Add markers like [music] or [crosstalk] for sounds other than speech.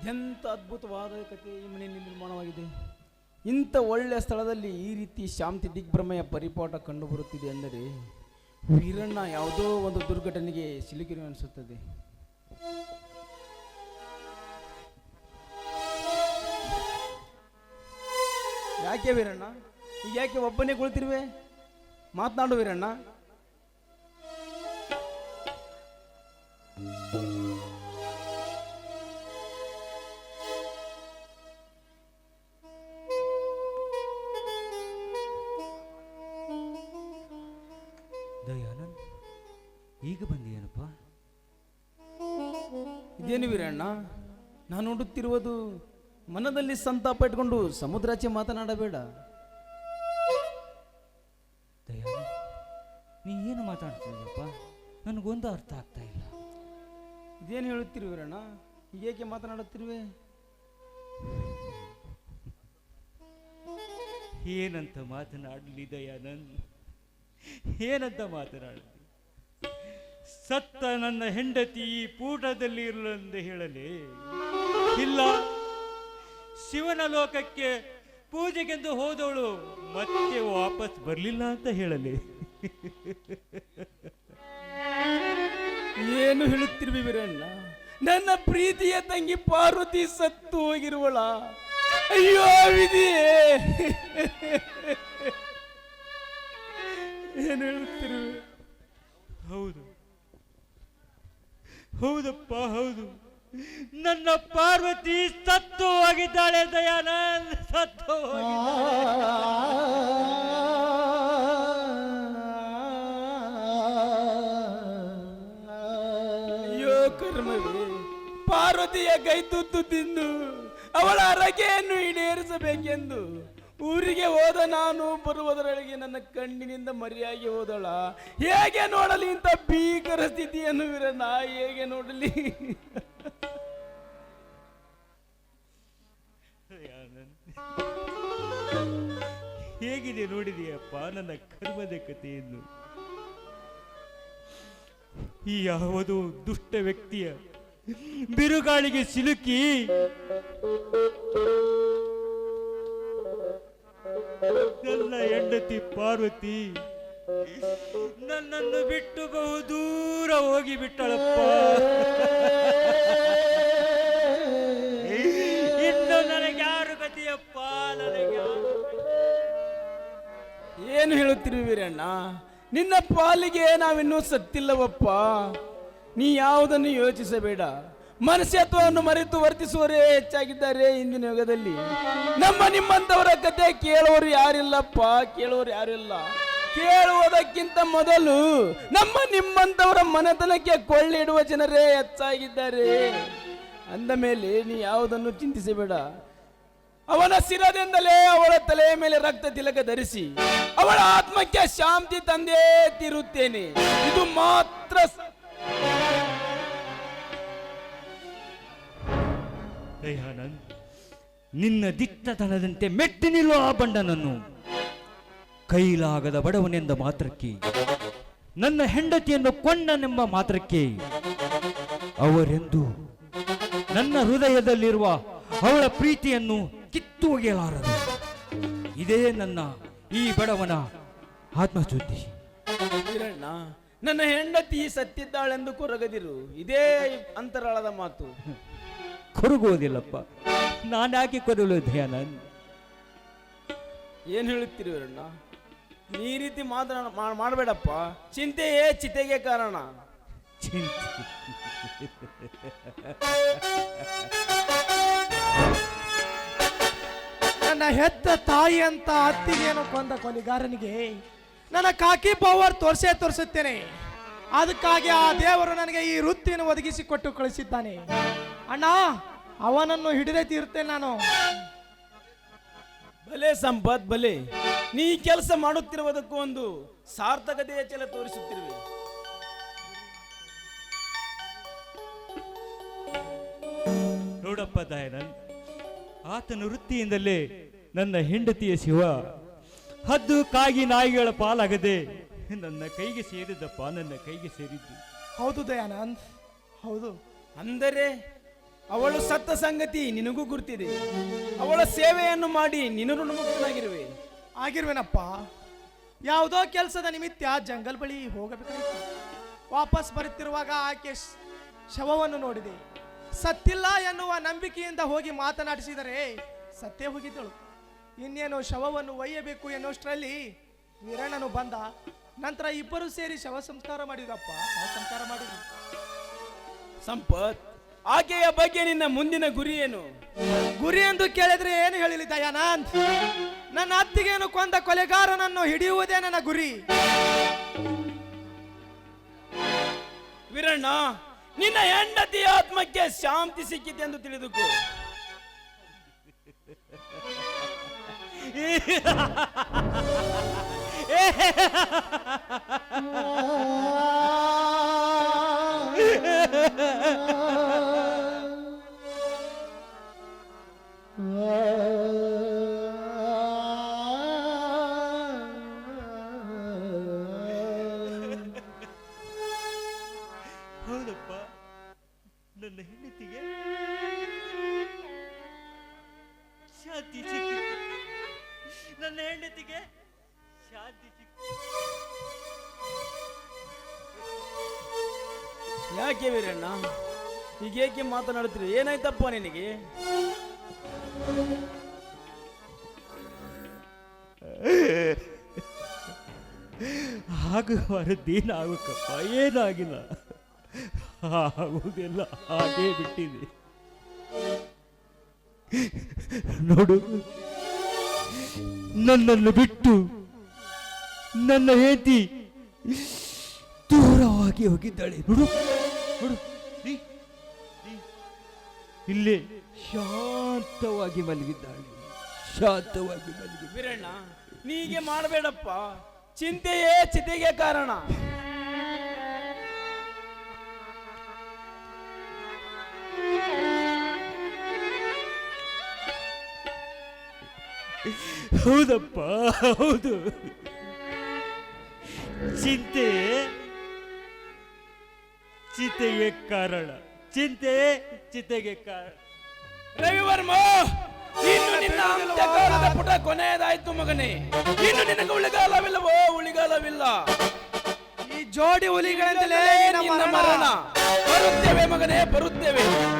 ಇದೆಂಥ ಅದ್ಭುತವಾದ ಕಥೆ ಈ ಮನೆಯಲ್ಲಿ ನಿರ್ಮಾಣವಾಗಿದೆ. ಇಂಥ ಒಳ್ಳೆಯ ಸ್ಥಳದಲ್ಲಿ ಈ ರೀತಿ ಶಾಂತಿ ದಿಗ್ಭ್ರಮೆಯ ಪರಿಪಾಠ ಕಂಡುಬರುತ್ತಿದೆ ಅಂದರೆ ವೀರಣ್ಣ ಯಾವುದೋ ಒಂದು ದುರ್ಘಟನೆಗೆ ಸಿಲುಕಿರು ಅನಿಸುತ್ತದೆ. ಯಾಕೆ ವೀರಣ್ಣ? ಈಗ ಯಾಕೆ ಒಬ್ಬನೇ ಕುಳಿತಿರುವೆ? ಮಾತನಾಡು ವೀರಣ್ಣ. ಇದೇನು ವೀರಣ್ಣ? ನಾನು ನೋಡುತ್ತಿರುವುದು ಮನದಲ್ಲಿ ಸಂತಾಪ ಇಟ್ಕೊಂಡು ಸಮುದ್ರಾಚೆ ಮಾತನಾಡಬೇಡ. ದಯಾ ನೀ ಏನು ಮಾತಾಡ್ತಿದ್ದೀಯಪ್ಪ? ನನಗೊಂದು ಅರ್ಥ ಆಗ್ತಾ ಇಲ್ಲ. ಇದೇನು ಹೇಳುತ್ತಿರು ವೀರಣ್ಣ? ಏಕೆ ಮಾತನಾಡುತ್ತಿರುವೆ? ಏನಂತ ಮಾತನಾಡಲಿ ದಯಾನಂದ್? ಏನಂತ ಮಾತನಾಡಲಿ? ಸತ್ತ ನನ್ನ ಹೆಂಡತಿ ಈ ಪೂಟದಲ್ಲಿ ಇರಲೆಂದು ಹೇಳಲಿ. ಇಲ್ಲ ಶಿವನ ಲೋಕಕ್ಕೆ ಪೂಜೆಗೆಂದು ಹೋದವಳು ಮತ್ತೆ ವಾಪಸ್ ಬರಲಿಲ್ಲ ಅಂತ ಹೇಳಲಿ. ಏನು ಹೇಳುತ್ತಿರುವ ವೀರಣ್ಣ? ನನ್ನ ಪ್ರೀತಿಯ ತಂಗಿ ಪಾರ್ವತಿ ಸತ್ತು ಹೋಗಿರುವಳ. ಅಯ್ಯೋ ವಿಧಿಯೇ ಏನು ಹೇಳುತ್ತಿರುವೆ? ಹೌದು. ಹೌದಪ್ಪ, ಹೌದು ನನ್ನ ಪಾರ್ವತಿ ಸತ್ತು ಹೋಗಿದ್ದಾಳೆ ದಯಾನಂದ್ ಸತ್ತು. ಅಯ್ಯೋ ಕರ್ಮವೇ, ಪಾರ್ವತಿಯ ಕೈ ತುತ್ತು ತಿಂದು ಅವಳ ರಗೆಯನ್ನು ಈಡೇರಿಸಬೇಕೆಂದು ಊರಿಗೆ ಹೋದ ನಾನು ಬರುವುದರೊಳಗೆ ನನ್ನ ಕಣ್ಣಿನಿಂದ ಮರಿಯಾಗಿ ಹೋದಳ ಹೇಗೆ ನೋಡಲಿ ಇಂಥ ಭೀಕರ ವೀರ ನಾಯಿ ಹೇಗೆ ನೋಡಲಿ? ಹೇಗಿದೆ ನೋಡಿದೆಯಪ್ಪ ನನ್ನ ಕರ್ಮದ ಕಥೆಯನ್ನು? ಈ ಯಾವುದೋ ದುಷ್ಟ ವ್ಯಕ್ತಿಯ ಬಿರುಗಾಳಿಗೆ ಸಿಲುಕಿ ನನ್ನ ಹೆಂಡತಿ ಪಾರ್ವತಿ ನನ್ನನ್ನು ಬಿಟ್ಟು ಬಹುದೂರ ಹೋಗಿ ಬಿಟ್ಟಳಪ್ಪ. ಇನ್ನು ನನಗೆ ಯಾರು ಗತಿಯಪ್ಪ ನನಗೆ ಏನು ಹೇಳುತ್ತಿರುವೆ ವೀರಣ್ಣ? ನಿನ್ನ ಪಾಲಿಗೆ ನಾವಿನ್ನೂ ಸತ್ತಿಲ್ಲವಪ್ಪ. ನೀ ಯಾವುದನ್ನು ಯೋಚಿಸಬೇಡ. ಮನುಷ್ಯತ್ವವನ್ನು ಮರೆತು ವರ್ತಿಸುವರೇ ಹೆಚ್ಚಾಗಿದ್ದಾರೆ ಇಂದಿನ ಯುಗದಲ್ಲಿ. ನಮ್ಮ ನಿಮ್ಮಂತವರ ಕತೆ ಕೇಳೋರು ಯಾರಿಲ್ಲಪ್ಪ? ಕೇಳೋರು ಯಾರಿಲ್ಲ ಕೇಳುವುದಕ್ಕಿಂತ ಮೊದಲು ನಮ್ಮ ನಿಮ್ಮಂತವರ ಮನೆತನಕ್ಕೆ ಕೊಳ್ಳಿಡುವ ಜನರೇ ಹೆಚ್ಚಾಗಿದ್ದಾರೆ. ಅಂದ ಮೇಲೆ ನೀ ಯಾವುದನ್ನು ಚಿಂತಿಸಬೇಡ. ಅವನ ಶಿರದಿಂದಲೇ ಅವಳ ತಲೆಯ ಮೇಲೆ ರಕ್ತ ತಿಲಕ ಧರಿಸಿ ಅವಳ ಆತ್ಮಕ್ಕೆ ಶಾಂತಿ ತಂದೇ ತಿರುತ್ತೇನೆ ಇದು ಮಾತ್ರ ನಿನ್ನ ದಿಟ್ಟತನದಂತೆ ಮೆಟ್ಟಿ ನಿಲ್ಲುವ ಆ ಬಂಡನನ್ನು ಕೈಲಾಗದ ಬಡವನೆಂದ ಮಾತ್ರಕ್ಕೆ ನನ್ನ ಹೆಂಡತಿಯನ್ನು ಕೊಂಡನೆಂಬ ಮಾತ್ರಕ್ಕೆ ಅವರೆಂದು ನನ್ನ ಹೃದಯದಲ್ಲಿರುವ ಅವಳ ಪ್ರೀತಿಯನ್ನು ಕಿತ್ತು ಒಗೆಯಲಾರದು ಇದೇ ನನ್ನ ಈ ಬಡವನ ಆತ್ಮಶುದ್ಧಿ ವೀರಣ್ಣ ನನ್ನ ಹೆಂಡತಿ ಸತ್ತಿದ್ದಾಳೆಂದು ಕೊರಗದಿರು. ಇದೇ ಅಂತರಾಳದ ಮಾತು. ಕೊರಗುವುದಿಲ್ಲಪ್ಪ ನಾನಾಗಿ ಕೊರಲು ಧ್ಯಾನ ಏನು ಹೇಳುತ್ತೀರಿ ವೀರಣ್ಣ? ಈ ರೀತಿ ಮಾತ್ರ ಮಾಡಬೇಡಪ್ಪ. ಚಿಂತೆಯೇ ಚಿತೆಗೆ ಕಾರಣ. ಚಿಂತೆ ನನ್ನ ಹೆತ್ತ ತಾಯಿ ಅಂತ ಅತ್ತಿಗೇನು ಕೊಂದ ಕೊಲಿಗಾರನಿಗೆ ನನ್ನ ಕಾಕಿ ಪವರ್ ತೋರಿಸೇ ತೋರಿಸುತ್ತೇನೆ. ಅದಕ್ಕಾಗಿ ಆ ದೇವರು ನನಗೆ ಈ ವೃತ್ತಿಯನ್ನು ಒದಗಿಸಿ ಕೊಟ್ಟು ಕಳಿಸಿದ್ದಾನೆ. ಅಣ್ಣ ಅವನನ್ನು ಹಿಡಿದೇ ತೀರುತ್ತೇನೆ ನಾನು. ಬಲೆ ಸಂಪತ್ ಭಲೆ ನೀ ಕೆಲಸ ಮಾಡುತ್ತಿರುವುದಕ್ಕೂ ಒಂದು ಸಾರ್ಥಕತೆಯ ಚಲ ತೋರಿಸುತ್ತಿರುವೆ. ನೋಡಪ್ಪ ದಯಾನಂದ್ ಆತನ ವೃತ್ತಿಯಿಂದಲೇ ನನ್ನ ಹೆಂಡತಿಯ ಶಿವ ಹದ್ದು ಕಾಗಿ ನಾಯಿಗಳ ಪಾಲಾಗದೆ ನನ್ನ ಕೈಗೆ ಸೇರಿದ್ದಪ್ಪ ನನ್ನ ಕೈಗೆ ಸೇರಿದ್ದು. ಹೌದು ದಯಾನಂದ್ ಹೌದು. ಅಂದರೆ ಅವಳು ಸತ್ತ ಸಂಗತಿ ನಿನಗೂ ಗುರ್ತಿದೆ. ಅವಳ ಸೇವೆಯನ್ನು ಮಾಡಿ ನೀನು ಋಣಮುಕ್ತನಾಗಿರುವೆ ಆಗಿರುವೆನಪ್ಪ. ಯಾವುದೋ ಕೆಲಸದ ನಿಮಿತ್ತ ಜಂಗಲ್ ಬಳಿ ಹೋಗಬೇಕಾಯಿತು ವಾಪಸ್ ಬರುತ್ತಿರುವಾಗ ಆಕೆ ಶವವನ್ನು ನೋಡಿದೆ. ಸತ್ತಿಲ್ಲ ಎನ್ನುವ ನಂಬಿಕೆಯಿಂದ ಹೋಗಿ ಮಾತನಾಡಿಸಿದರೆ ಸತ್ತೇ ಹೋಗಿದ್ದಳು. ಇನ್ನೇನು ಶವವನ್ನು ಒಯ್ಯಬೇಕು ಎನ್ನುವಷ್ಟರಲ್ಲಿ ವೀರಣ್ಣನು ಬಂದ. ನಂತರ ಇಬ್ಬರು ಸೇರಿ ಶವ ಸಂಸ್ಕಾರ ಮಾಡಿದಪ್ಪ ಸಂಸ್ಕಾರ ಮಾಡಿದ್ರು. ಸಂಪತ್ ಆಕೆಯ ಬಗ್ಗೆ ನಿನ್ನ ಮುಂದಿನ ಗುರಿ ಏನು? ಗುರಿ ಎಂದು ಕೇಳಿದ್ರೆ ಏನು ಹೇಳಿಲಿ ದಯಾನಂದ್? ನನ್ನ ಅತ್ತಿಗೆಯನ್ನು ಕೊಂದ ಕೊಲೆಗಾರನನ್ನು ಹಿಡಿಯುವುದೇ ನನ್ನ ಗುರಿ. ವೀರಣ್ಣ, ನಿನ್ನ ಹೆಂಡತಿಯ ಆತ್ಮಕ್ಕೆ ಶಾಂತಿ ಸಿಕ್ಕಿದೆ ಎಂದು ತಿಳಿದುಕೋ. [laughs] ನನ್ನ ಹೆಂಡತಿಗೆ ಶಾಂತಿ ಸಿಕ್ಕಿತು ಯಾಕೆ ವೀರಣ್ಣ? ಏಕೆ ಮಾತನಾಡುತ್ತೀರಿ? ಏನಾಯ್ತಪ್ಪ ನಿನಗೆ? ಆಗುವರದ್ದೇನಾಗಬೇಕಪ್ಪ ಏನಾಗಿಲ್ಲ. ಆಗುವುದೆಲ್ಲ ಹಾಗೇ ಬಿಟ್ಟಿದೆ. ನೋಡು ನನ್ನನ್ನು ಬಿಟ್ಟು ನನ್ನ ಹೆಂಡತಿ ದೂರವಾಗಿ ಹೋಗಿದ್ದಾಳೆ. ನೋಡು ನೋಡು. ಇಲ್ಲಿ ಶಾಂತವಾಗಿ ಮಲಗಿದ್ದಾಳೆ. ಶಾಂತವಾಗಿ ಮಲಗಿ. ವೀರಣ್ಣ, ನೀಗೆ ಮಾಡಬೇಡಪ್ಪ. ಚಿಂತೆಯೇ ಚಿತೆಗೆ ಕಾರಣ. ಹೌದಪ್ಪ, ಹೌದು. ಚಿಂತೆ, ಚಿತೆಗೆ ಕಾರಣ. ಚಿಂತೆ, ಚಿತೆಗೆ ಕಾರಣ. ರವಿವರ್ಮ, ಇನ್ನು ನಿನ್ನ ಅಂತ್ಯಕಾಲದ ಪುಟ ಕೊನೆಯದಾಯ್ತು ಮಗನೇ. ಇನ್ನು ನಿನಗೆ ಉಳಿಗಾಲವಿಲ್ಲವೋ? ಉಳಿಗಾಲವಿಲ್ಲ. ಈ ಜೋಡಿ ಹುಲಿಗಳಿಂದಲೇ ನಮ್ಮ ಮರಣ. ಬರುತ್ತೇವೆ ಮಗನೇ, ಬರುತ್ತೇವೆ.